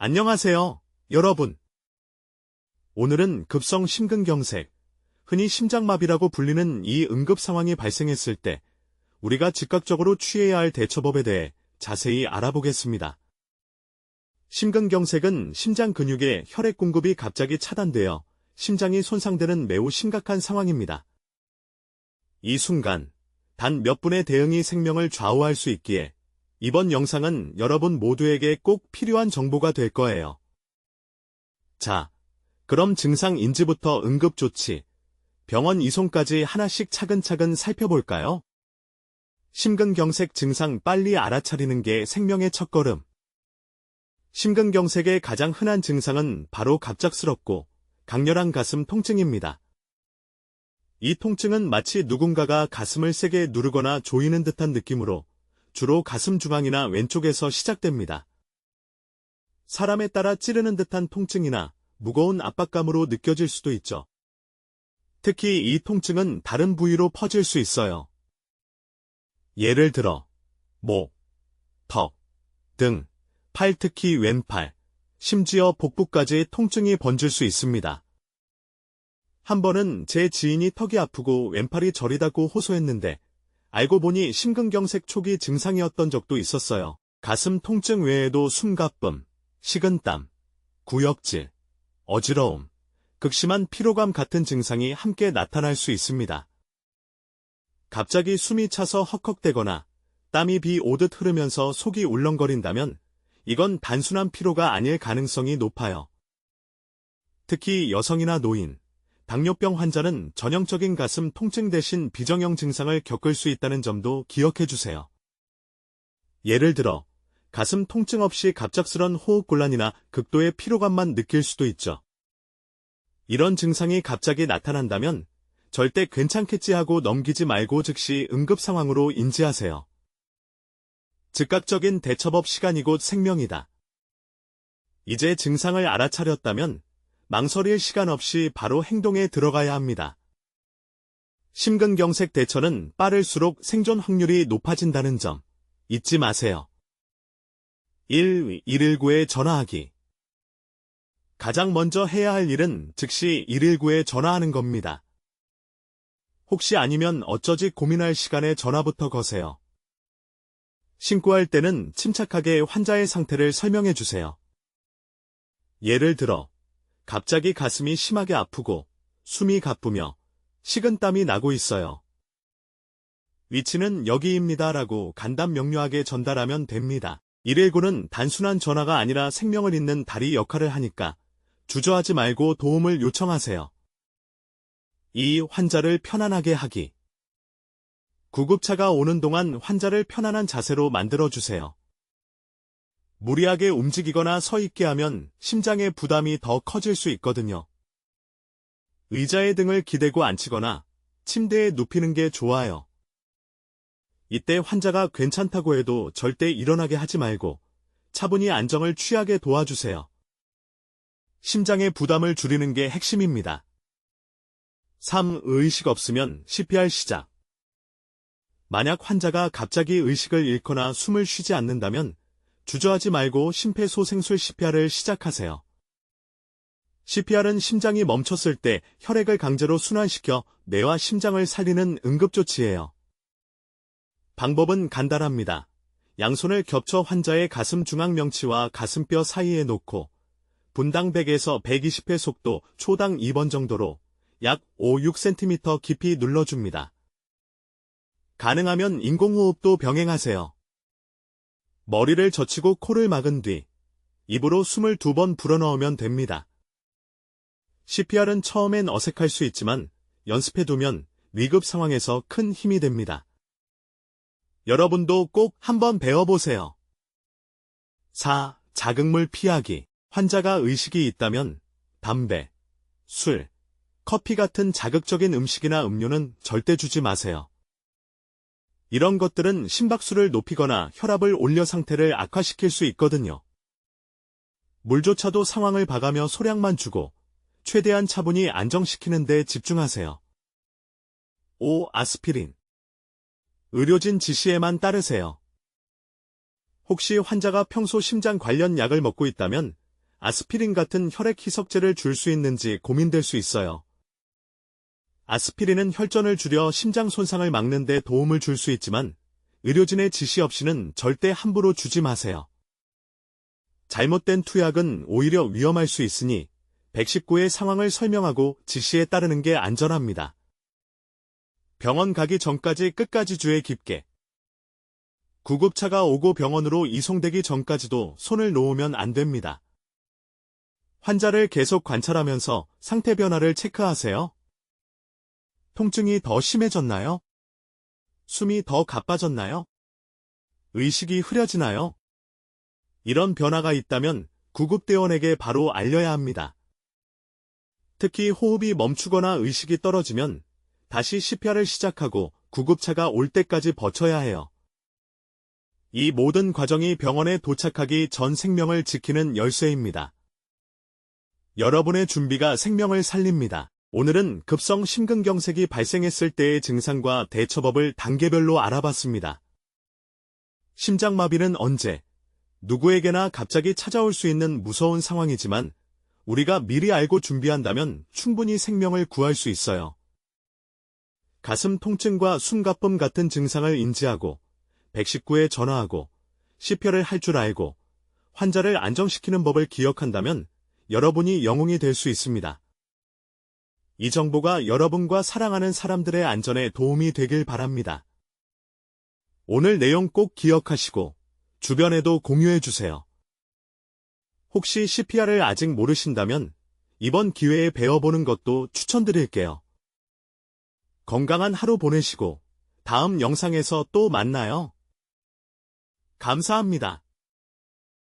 안녕하세요, 여러분. 오늘은 급성 심근경색, 흔히 심장마비라고 불리는 이 응급 상황이 발생했을 때 우리가 즉각적으로 취해야 할 대처법에 대해 자세히 알아보겠습니다. 심근경색은 심장 근육의 혈액 공급이 갑자기 차단되어 심장이 손상되는 매우 심각한 상황입니다. 이 순간 단 몇 분의 대응이 생명을 좌우할 수 있기에 이번 영상은 여러분 모두에게 꼭 필요한 정보가 될 거예요. 자, 그럼 증상 인지부터 응급조치, 병원 이송까지 하나씩 차근차근 살펴볼까요? 심근경색 증상 빨리 알아차리는 게 생명의 첫걸음. 심근경색의 가장 흔한 증상은 바로 갑작스럽고 강렬한 가슴 통증입니다. 이 통증은 마치 누군가가 가슴을 세게 누르거나 조이는 듯한 느낌으로 주로 가슴 중앙이나 왼쪽에서 시작됩니다. 사람에 따라 찌르는 듯한 통증이나 무거운 압박감으로 느껴질 수도 있죠. 특히 이 통증은 다른 부위로 퍼질 수 있어요. 예를 들어 목, 턱, 등, 팔 특히 왼팔, 심지어 복부까지 통증이 번질 수 있습니다. 한 번은 제 지인이 턱이 아프고 왼팔이 저리다고 호소했는데 알고 보니 심근경색 초기 증상이었던 적도 있었어요. 가슴 통증 외에도 숨가쁨, 식은땀, 구역질, 어지러움, 극심한 피로감 같은 증상이 함께 나타날 수 있습니다. 갑자기 숨이 차서 헉헉대거나 땀이 비 오듯 흐르면서 속이 울렁거린다면 이건 단순한 피로가 아닐 가능성이 높아요. 특히 여성이나 노인, 당뇨병 환자는 전형적인 가슴 통증 대신 비정형 증상을 겪을 수 있다는 점도 기억해 주세요. 예를 들어, 가슴 통증 없이 갑작스런 호흡곤란이나 극도의 피로감만 느낄 수도 있죠. 이런 증상이 갑자기 나타난다면 절대 괜찮겠지 하고 넘기지 말고 즉시 응급 상황으로 인지하세요. 즉각적인 대처법 시간이 곧 생명이다. 이제 증상을 알아차렸다면 망설일 시간 없이 바로 행동에 들어가야 합니다. 심근경색 대처는 빠를수록 생존 확률이 높아진다는 점 잊지 마세요. 1. 119에 전화하기 가장 먼저 해야 할 일은 즉시 119에 전화하는 겁니다. 혹시 아니면 어쩌지 고민할 시간에 전화부터 거세요. 신고할 때는 침착하게 환자의 상태를 설명해 주세요. 예를 들어, 갑자기 가슴이 심하게 아프고 숨이 가쁘며 식은땀이 나고 있어요. 위치는 여기입니다 라고 간단 명료하게 전달하면 됩니다. 119는 단순한 전화가 아니라 생명을 잇는 다리 역할을 하니까 주저하지 말고 도움을 요청하세요. 이 환자를 편안하게 하기. 구급차가 오는 동안 환자를 편안한 자세로 만들어주세요. 무리하게 움직이거나 서 있게 하면 심장의 부담이 더 커질 수 있거든요. 의자에 등을 기대고 앉히거나 침대에 눕히는 게 좋아요. 이때 환자가 괜찮다고 해도 절대 일어나게 하지 말고 차분히 안정을 취하게 도와주세요. 심장의 부담을 줄이는 게 핵심입니다. 3. 의식 없으면 CPR 시작. 만약 환자가 갑자기 의식을 잃거나 숨을 쉬지 않는다면 주저하지 말고 심폐소생술 CPR을 시작하세요. CPR은 심장이 멈췄을 때 혈액을 강제로 순환시켜 뇌와 심장을 살리는 응급조치예요. 방법은 간단합니다. 양손을 겹쳐 환자의 가슴 중앙 명치와 가슴뼈 사이에 놓고 분당 100에서 120회 속도 초당 2번 정도로 약 5-6cm 깊이 눌러줍니다. 가능하면 인공호흡도 병행하세요. 머리를 젖히고 코를 막은 뒤 입으로 숨을 두번 불어넣으면 됩니다. CPR은 처음엔 어색할 수 있지만 연습해두면 위급 상황에서 큰 힘이 됩니다. 여러분도 꼭 한번 배워보세요. 4. 자극물 피하기 환자가 의식이 있다면 담배, 술, 커피 같은 자극적인 음식이나 음료는 절대 주지 마세요. 이런 것들은 심박수를 높이거나 혈압을 올려 상태를 악화시킬 수 있거든요. 물조차도 상황을 봐가며 소량만 주고 최대한 차분히 안정시키는 데 집중하세요. 5. 아스피린 의료진 지시에만 따르세요. 혹시 환자가 평소 심장 관련 약을 먹고 있다면 아스피린 같은 혈액 희석제를 줄 수 있는지 고민될 수 있어요. 아스피린은 혈전을 줄여 심장 손상을 막는 데 도움을 줄 수 있지만 의료진의 지시 없이는 절대 함부로 주지 마세요. 잘못된 투약은 오히려 위험할 수 있으니 119의 상황을 설명하고 지시에 따르는 게 안전합니다. 병원 가기 전까지 끝까지 주의 깊게. 구급차가 오고 병원으로 이송되기 전까지도 손을 놓으면 안 됩니다. 환자를 계속 관찰하면서 상태 변화를 체크하세요. 통증이 더 심해졌나요? 숨이 더 가빠졌나요? 의식이 흐려지나요? 이런 변화가 있다면 구급대원에게 바로 알려야 합니다. 특히 호흡이 멈추거나 의식이 떨어지면 다시 CPR을 시작하고 구급차가 올 때까지 버텨야 해요. 이 모든 과정이 병원에 도착하기 전 생명을 지키는 열쇠입니다. 여러분의 준비가 생명을 살립니다. 오늘은 급성 심근경색이 발생했을 때의 증상과 대처법을 단계별로 알아봤습니다. 심장마비는 언제, 누구에게나 갑자기 찾아올 수 있는 무서운 상황이지만 우리가 미리 알고 준비한다면 충분히 생명을 구할 수 있어요. 가슴 통증과 숨가쁨 같은 증상을 인지하고 119에 전화하고 CPR을 할 줄 알고 환자를 안정시키는 법을 기억한다면 여러분이 영웅이 될 수 있습니다. 이 정보가 여러분과 사랑하는 사람들의 안전에 도움이 되길 바랍니다. 오늘 내용 꼭 기억하시고 주변에도 공유해 주세요. 혹시 CPR을 아직 모르신다면 이번 기회에 배워보는 것도 추천드릴게요. 건강한 하루 보내시고 다음 영상에서 또 만나요. 감사합니다.